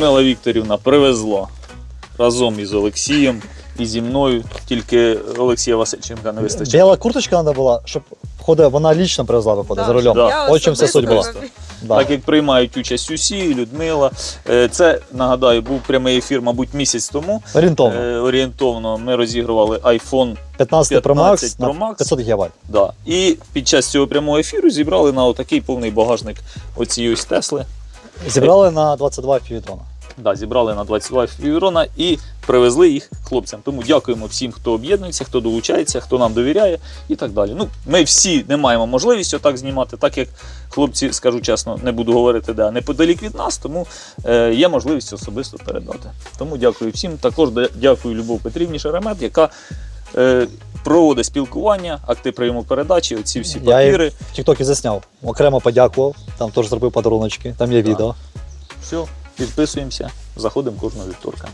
Людмила Вікторівна привезла разом із Олексієм і зі мною, тільки Олексія Васильченка не вистачає. Біла курточка треба була, щоб входить, вона лічно привезла, виходить, за рулем. Да. Ось чим вся суть була. Да. Так як приймають участь усі, Людмила. Е, Це нагадаю, був прямий ефір, мабуть, місяць тому. Орієнтовно. Е, Орієнтовно ми розігрували iPhone 15 Pro Max Pro на Max. 500 ГБ. Да. І під час цього прямого ефіру зібрали на отакий повний багажник оці ось Тесли. Зібрали на 22 півітрона. Да, зібрали на 22 фіврона і привезли їх хлопцям. Тому дякуємо всім, хто об'єднується, хто долучається, хто нам довіряє і так далі. Ну, ми всі не маємо можливості отак знімати, так як хлопці, скажу чесно, не буду говорити, де неподалік від нас, тому е, є можливість особисто передати. Тому дякую всім. Також дякую Любов Петрівні Шеремет, яка е, проводить спілкування, акти прийому передачі, оці всі Я папіри. В Тіктокі засняв. Окремо подякував, там теж зробив подаруночки, там є Так. відео. Все, підписуємося, заходимо кожного вівторка.